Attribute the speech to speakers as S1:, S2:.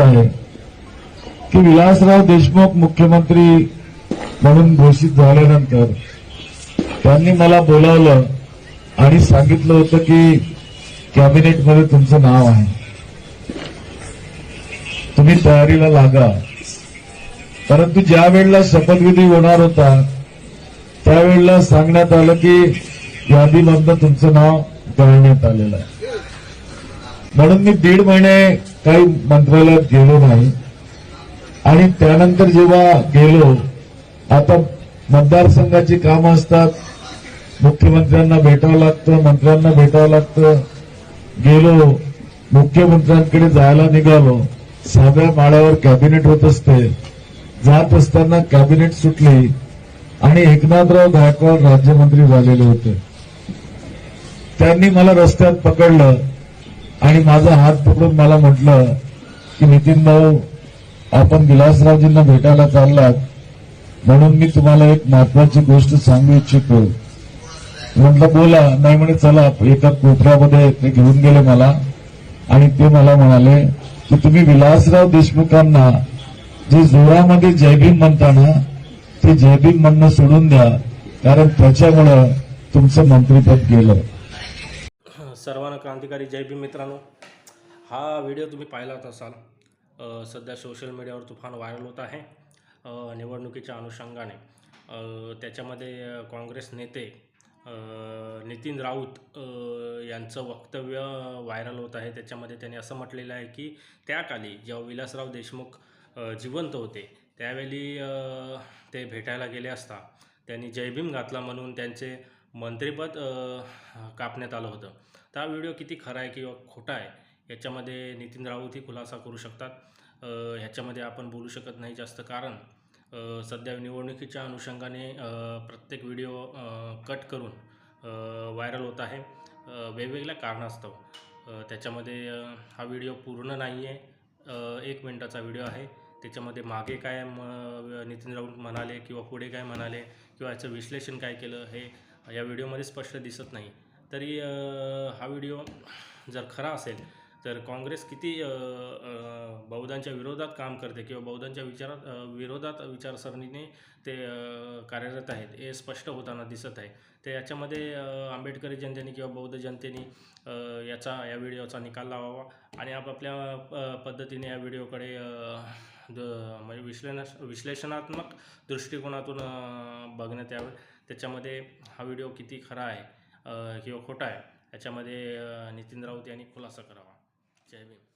S1: आहे. की विलासराव देशमुख मुख्यमंत्री म्हणून घोषित झाल्यानंतर त्यांनी मला बोलावलं आणि सांगितलं होतं की कॅबिनेटमध्ये तुमचं नाव आहे. तुम्ही तयारीला लागा. परंतु ज्या वेळेला शपथविधी होणार होता त्यावेळेला सांगण्यात आलं की यादीमधनं तुमचं नाव करण्यात आलेलं आहे. म्हणून मी दीड महिने काही मंत्रालयात गेलो नाही. आणि त्यानंतर जेव्हा गेलो आता मतदारसंघाची कामं असतात. मुख्यमंत्र्यांना भेटावं लागतं मंत्र्यांना भेटावं लागतं. गेलो मुख्यमंत्र्यांकडे जायला निघालो. साध्या माळ्यावर कॅबिनेट होत असते. जात असताना कॅबिनेट सुटली. आणि एकनाथराव गायकवाड राज्यमंत्री झालेले होते. त्यांनी मला रस्त्यात पकडलं. आणि माझा हात पकडून मला म्हटलं की नितीन भाऊ आपण विलासरावजींना भेटायला चाललात. म्हणून मी तुम्हाला एक महत्वाची गोष्ट सांगू इच्छितो. म्हटलं बोला. नाही म्हणे चला एका कोपऱ्यामध्ये ते घेऊन गेले मला. आणि ते मला म्हणाले की तुम्ही विलासराव देशमुखांना जे जोरामध्ये जयभीम म्हणताना ते जयभीम म्हणणं सोडून द्या. कारण त्याच्यामुळं तुमचं मंत्रिपद गेलं.
S2: सर्वांना क्रांतिकारी. जय भीम मित्रांनो. हा व्हिडिओ तुम्ही पाहिलाच असाल सध्या सोशल मीडियावर तुफान व्हायरल होत आहे निवडणुकीच्या अनुषंगाने. त्याच्यामध्ये काँग्रेस नेते नितीन राऊत यांचं वक्तव्य व्हायरल होत आहे. त्याच्यामध्ये त्यांनी असं म्हटलेलं आहे की त्या काली जेव्हा विलासराव देशमुख जिवंत होते त्यावेळी ते भेटायला गेले असता त्यांनी जयभीम घातला म्हणून त्यांचे मंत्रिपद कापण्यात आलं होतं. तर हा व्हिडिओ किती खरा आहे किंवा खोटा आहे याच्यामध्ये नितीन राऊतही खुलासा करू शकतात. ह्याच्यामध्ये आपण बोलू शकत नाही जास्त कारण सध्या निवडणुकीच्या अनुषंगाने प्रत्येक व्हिडिओ कट करून व्हायरल होत आहे. वेगवेगळ्या कारणास्तव. त्याच्यामध्ये हा व्हिडिओ पूर्ण नाही आहे एक मिनटाचा व्हिडिओ आहे. त्याच्यामध्ये मागे काय म नितीन राऊत म्हणाले किंवा पुढे काय म्हणाले किंवा याचं विश्लेषण काय केलं हे या व्हिडिओमध्ये स्पष्ट दिसत नाही. तरी हा व्हिडिओ जर खरा असेल तर काँग्रेस किती बौद्धांच्या विरोधात काम करते किंवा बौद्धांच्या विचारात विरोधात विचारसरणीने ते कार्यरत आहेत हे स्पष्ट होताना दिसत आहे. तर याच्यामध्ये आंबेडकरी जनतेने किंवा बौद्ध जनतेने याचा या व्हिडिओचा निकाल लावावा आणि आपापल्या पद्धतीने या व्हिडिओकडे द म्हणजे विश्लेष विश्लेषणात्मक दृष्टिकोनातून बघण्यात यावं त्याच्यामध्ये हा व्हिडिओ किती खरा आहे किंवा खोटा आहे याच्यामध्ये नितीन राऊत यांनी खुलासा करावा. जय भीम.